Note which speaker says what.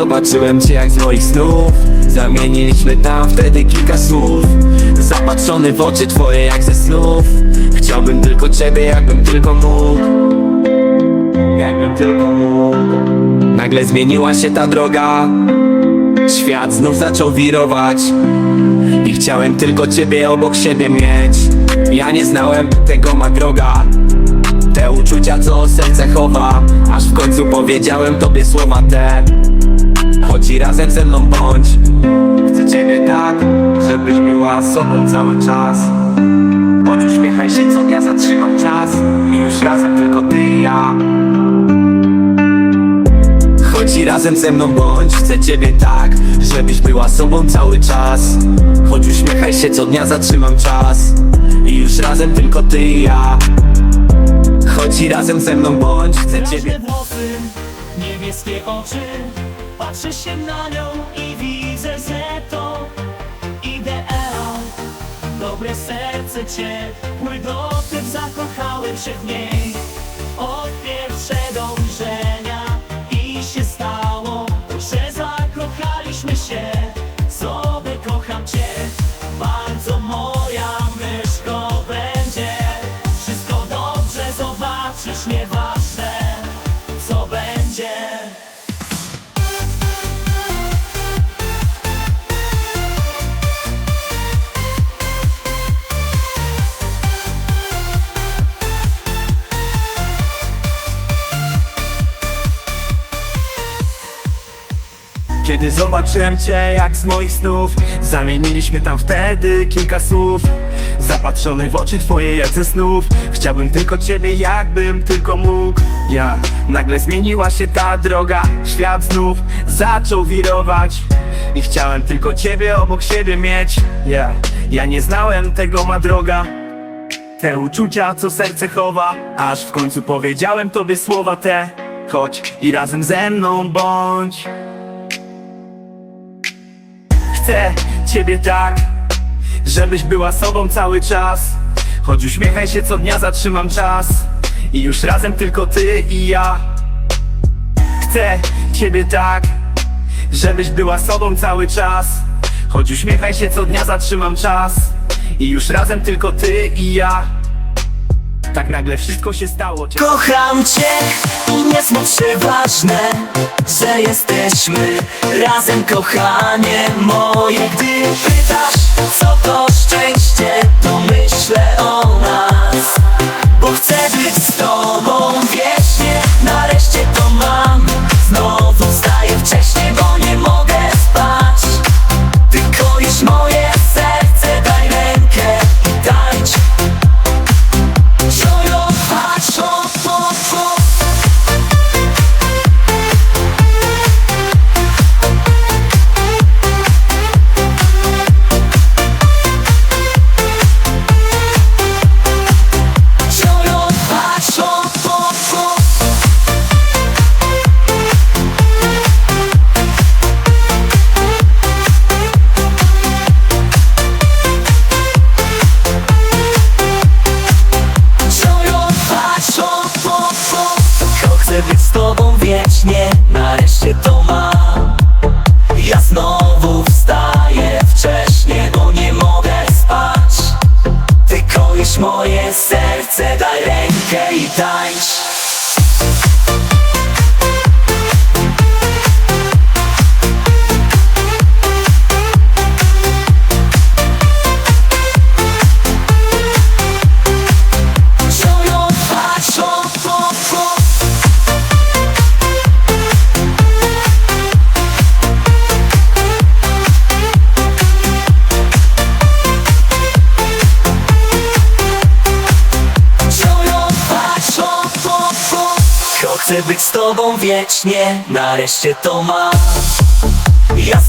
Speaker 1: Zobaczyłem cię jak z moich snów. Zamieniliśmy tam wtedy kilka słów. Zapatrzony w oczy twoje jak ze snów. Chciałbym tylko ciebie jakbym tylko mógł. Jakbym tylko mógł. Nagle zmieniła się ta droga. Świat znów zaczął wirować. I chciałem tylko ciebie obok siebie mieć. Ja nie znałem tego magroga Te uczucia co serce chowa. Aż w końcu powiedziałem tobie słowa te Chodź i razem ze mną bądź. Chcę ciebie tak, żebyś była sobą cały czas. Bądź uśmiechaj się co dnia zatrzymam czas. I już razem tylko ty i ja. Chodź i razem ze mną bądź. Chcę ciebie tak, żebyś była sobą cały czas. Chodź uśmiechaj się co dnia zatrzymam czas. I już razem tylko ty i ja. Chodź i razem ze mną bądź. Chcę ciebie
Speaker 2: włosy, niebieskie oczy Patrzę się na nią i widzę, że to ideał. Dobre serce ciepły dotyk Zakochałem się w niej
Speaker 1: Kiedy zobaczyłem cię jak z moich snów. Zamieniliśmy tam wtedy kilka słów. Zapatrzony w oczy twoje jak ze snów. Chciałbym tylko ciebie jakbym tylko mógł. Ja, nagle zmieniła się ta droga Świat znów zaczął wirować. I chciałem tylko ciebie obok siebie mieć. Ja, ja nie znałem tego ma droga. Te uczucia, co serce chowa. Aż w końcu powiedziałem tobie słowa te. Chodź i razem ze mną bądź Chcę ciebie tak Żebyś była sobą cały czas. Choć uśmiechaj się co dnia, zatrzymam czas. I już razem tylko ty i ja. Chcę ciebie tak Żebyś była sobą cały czas. Choć uśmiechaj się co dnia, zatrzymam czas. I już razem tylko ty i ja Tak nagle wszystko się stało Cię-
Speaker 2: Kocham cię i nie zmów się ważne, że jesteśmy razem kochanie moje. Gdy pytasz co to szczęście, daj rękę i tańcz Chcę być z tobą wiecznie, nareszcie to mam. Ja